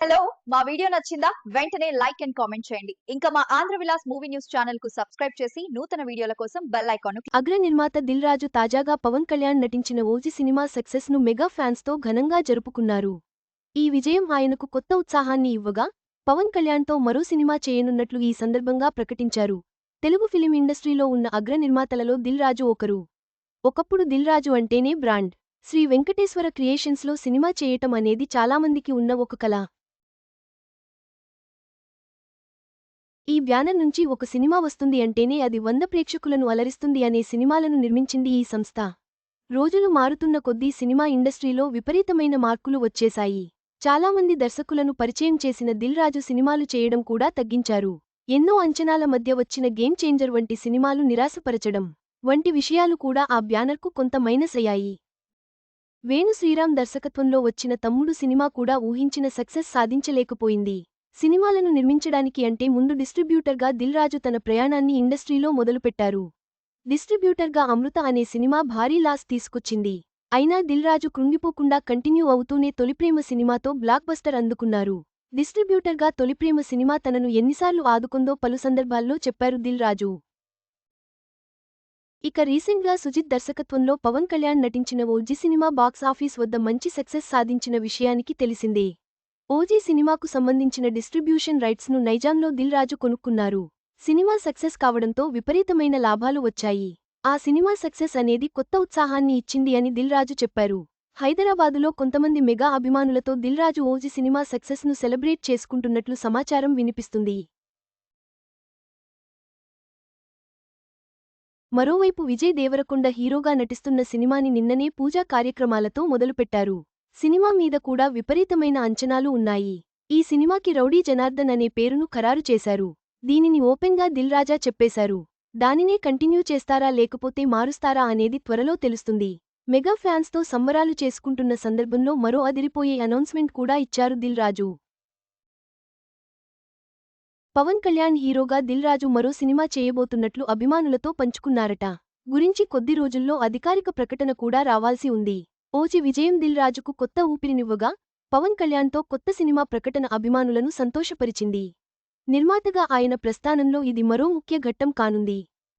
Hello మా video నచ్చిందా? వెంటనే లైక్ అండ్ కామెంట్ చేయండి. ఇంకా మా ఆంధ్ర విలాస్ మూవీ న్యూస్ ఛానల్కు సబ్స్క్రైబ్ చేసి నూతన వీడియోల కోసం బెల్ ఐకాన్ అగ్ర నిర్మాత దిల్ రాజు తాజాగా పవన్ కళ్యాణ్ నటించిన ఓజీ సినిమా సక్సెస్ను మెగా ఫ్యాన్స్తో ఘనంగా జరుపుకున్నారు. ఈ విజయం ఆయనకు కొత్త ఉత్సాహాన్ని ఇవ్వగా పవన్ కళ్యాణ్తో మరో సినిమా చేయనున్నట్లు ఈ సందర్భంగా ప్రకటించారు. తెలుగు ఫిలిం ఇండస్ట్రీలో ఉన్న అగ్ర నిర్మాతలలో దిల్ రాజు ఒకరు. ఒకప్పుడు దిల్ రాజు అంటేనే బ్రాండ్. శ్రీ వెంకటేశ్వర క్రియేషన్స్లో సినిమా చేయటం అనేది చాలామందికి ఉన్న ఒక కళ. ఈ బ్యానర్ నుంచి ఒక సినిమా వస్తుంది అంటేనే అది వంద ప్రేక్షకులను అలరిస్తుంది అనే సినిమాలను నిర్మించింది ఈ సంస్థ. రోజులు మారుతున్న కొద్దీ సినిమా ఇండస్ట్రీలో విపరీతమైన మార్కులు వచ్చేశాయి. చాలామంది దర్శకులను పరిచయం చేసిన దిల్ రాజు సినిమాలు చేయడం కూడా తగ్గించారు. ఎన్నో అంచనాల మధ్య వచ్చిన గేమ్ చేంజర్ వంటి సినిమాలు నిరాశపరచడం వంటి విషయాలు కూడా ఆ బ్యానర్కు కొంత మైనస్ అయ్యాయి. వేణు శ్రీరామ్ దర్శకత్వంలో వచ్చిన తమ్ముడు సినిమా కూడా ఊహించిన సక్సెస్ సాధించలేకపోయింది. సినిమాలను నిర్మించడానికి అంటే ముందు డిస్ట్రిబ్యూటర్గా దిల్ రాజు తన ప్రయాణాన్ని ఇండస్ట్రీలో మొదలుపెట్టారు. డిస్ట్రిబ్యూటర్గా అమృత అనే సినిమా భారీ లాస్ తీసుకొచ్చింది. అయినా దిల్ రాజు కృంగిపోకుండా కంటిన్యూ అవుతూనే తొలిప్రేమ సినిమాతో బ్లాక్ బస్టర్ అందుకున్నారు. డిస్ట్రిబ్యూటర్గా తొలిప్రేమ సినిమా తనను ఎన్నిసార్లు ఆదుకుందో పలు సందర్భాల్లో చెప్పారు దిల్ రాజు ఇక రీసెంట్గా సుజిత్ దర్శకత్వంలో పవన్ కళ్యాణ్ నటించిన ఓజీ సినిమా బాక్సాఫీస్ వద్ద మంచి సక్సెస్ సాధించిన విషయానికి తెలిసిందే. ఓజీ సినిమాకు సంబంధించిన డిస్ట్రిబ్యూషన్ రైట్స్ను నైజాంలో దిల్ రాజు కొనుక్కున్నారు. సినిమా సక్సెస్ కావడంతో విపరీతమైన లాభాలు వచ్చాయి. ఆ సినిమా సక్సెస్ అనేది కొత్త ఉత్సాహాన్ని ఇచ్చింది అని దిల్ రాజు చెప్పారు. హైదరాబాదులో కొంతమంది మెగా అభిమానులతో దిల్ రాజు ఓజీ సినిమా సక్సెస్ను సెలబ్రేట్ చేసుకుంటున్నట్లు సమాచారం వినిపిస్తుంది. మరోవైపు విజయ్ దేవరకొండ హీరోగా నటిస్తున్న సినిమాని నిన్ననే పూజా కార్యక్రమాలతో మొదలుపెట్టారు. సినిమా మీద కూడా విపరీతమైన అంచనాలు ఉన్నాయి. ఈ సినిమాకి రౌడీ జనార్దన్ అనే పేరును ఖరారు చేశారు. దీనిని ఓపెన్గా దిల్ రాజా చెప్పేశారు. దానినే కంటిన్యూ చేస్తారా లేకపోతే మారుస్తారా అనేది త్వరలో తెలుస్తుంది. మెగా ఫ్యాన్స్తో సంబరాలు చేసుకుంటున్న సందర్భంలో మరో అదిరిపోయే అనౌన్స్మెంట్ కూడా ఇచ్చారు దిల్ రాజు. పవన్ కళ్యాణ్ హీరోగా దిల్ రాజు మరో సినిమా చేయబోతున్నట్లు అభిమానులతో పంచుకున్నారట. గురించి కొద్ది రోజుల్లో అధికారిక ప్రకటన కూడా రావాల్సి ఉంది. ఓజీ విజయం దిల్ రాజుకు కొత్త ఊపిరినివ్వగా పవన్ కళ్యాణ్తో కొత్త సినిమా ప్రకటన అభిమానులను సంతోషపరిచింది. నిర్మాతగా ఆయన ప్రస్థానంలో ఇది మరో ముఖ్య ఘట్టం కానుంది.